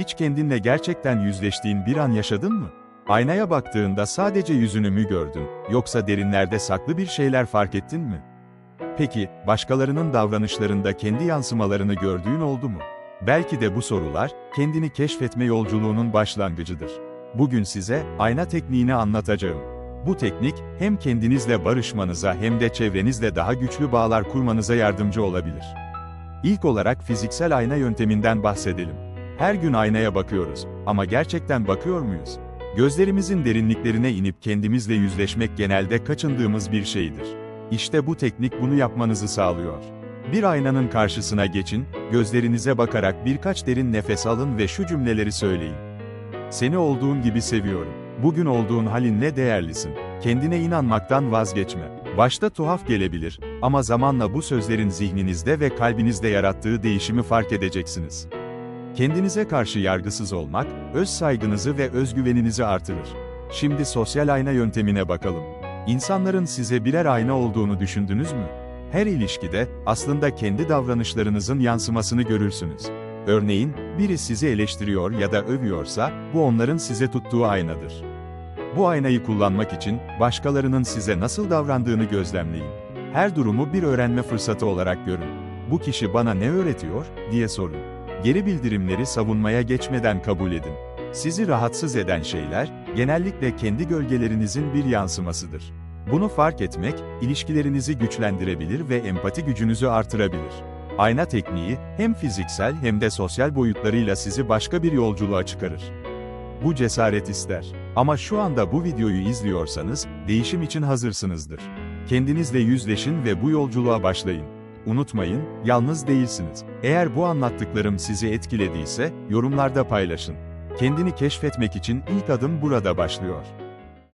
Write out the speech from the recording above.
Hiç kendinle gerçekten yüzleştiğin bir an yaşadın mı? Aynaya baktığında sadece yüzünü mü gördün, yoksa derinlerde saklı bir şeyler fark ettin mi? Peki, başkalarının davranışlarında kendi yansımalarını gördüğün oldu mu? Belki de bu sorular, kendini keşfetme yolculuğunun başlangıcıdır. Bugün size, ayna tekniğini anlatacağım. Bu teknik, hem kendinizle barışmanıza hem de çevrenizle daha güçlü bağlar kurmanıza yardımcı olabilir. İlk olarak fiziksel ayna yönteminden bahsedelim. Her gün aynaya bakıyoruz ama gerçekten bakıyor muyuz? Gözlerimizin derinliklerine inip kendimizle yüzleşmek genelde kaçındığımız bir şeydir. İşte bu teknik bunu yapmanızı sağlıyor. Bir aynanın karşısına geçin, gözlerinize bakarak birkaç derin nefes alın ve şu cümleleri söyleyin. Seni olduğun gibi seviyorum. Bugün olduğun halinle değerlisin. Kendine inanmaktan vazgeçme. Başta tuhaf gelebilir ama zamanla bu sözlerin zihninizde ve kalbinizde yarattığı değişimi fark edeceksiniz. Kendinize karşı yargısız olmak, öz saygınızı ve özgüveninizi artırır. Şimdi sosyal ayna yöntemine bakalım. İnsanların size birer ayna olduğunu düşündünüz mü? Her ilişkide, aslında kendi davranışlarınızın yansımasını görürsünüz. Örneğin, biri sizi eleştiriyor ya da övüyorsa, bu onların size tuttuğu aynadır. Bu aynayı kullanmak için, başkalarının size nasıl davrandığını gözlemleyin. Her durumu bir öğrenme fırsatı olarak görün. Bu kişi bana ne öğretiyor, diye sorun. Geri bildirimleri savunmaya geçmeden kabul edin. Sizi rahatsız eden şeyler, genellikle kendi gölgelerinizin bir yansımasıdır. Bunu fark etmek, ilişkilerinizi güçlendirebilir ve empati gücünüzü artırabilir. Ayna tekniği, hem fiziksel hem de sosyal boyutlarıyla sizi başka bir yolculuğa çıkarır. Bu cesaret ister. Ama şu anda bu videoyu izliyorsanız, değişim için hazırsınızdır. Kendinizle yüzleşin ve bu yolculuğa başlayın. Unutmayın, yalnız değilsiniz. Eğer bu anlattıklarım sizi etkilediyse, yorumlarda paylaşın. Kendini keşfetmek için ilk adım burada başlıyor.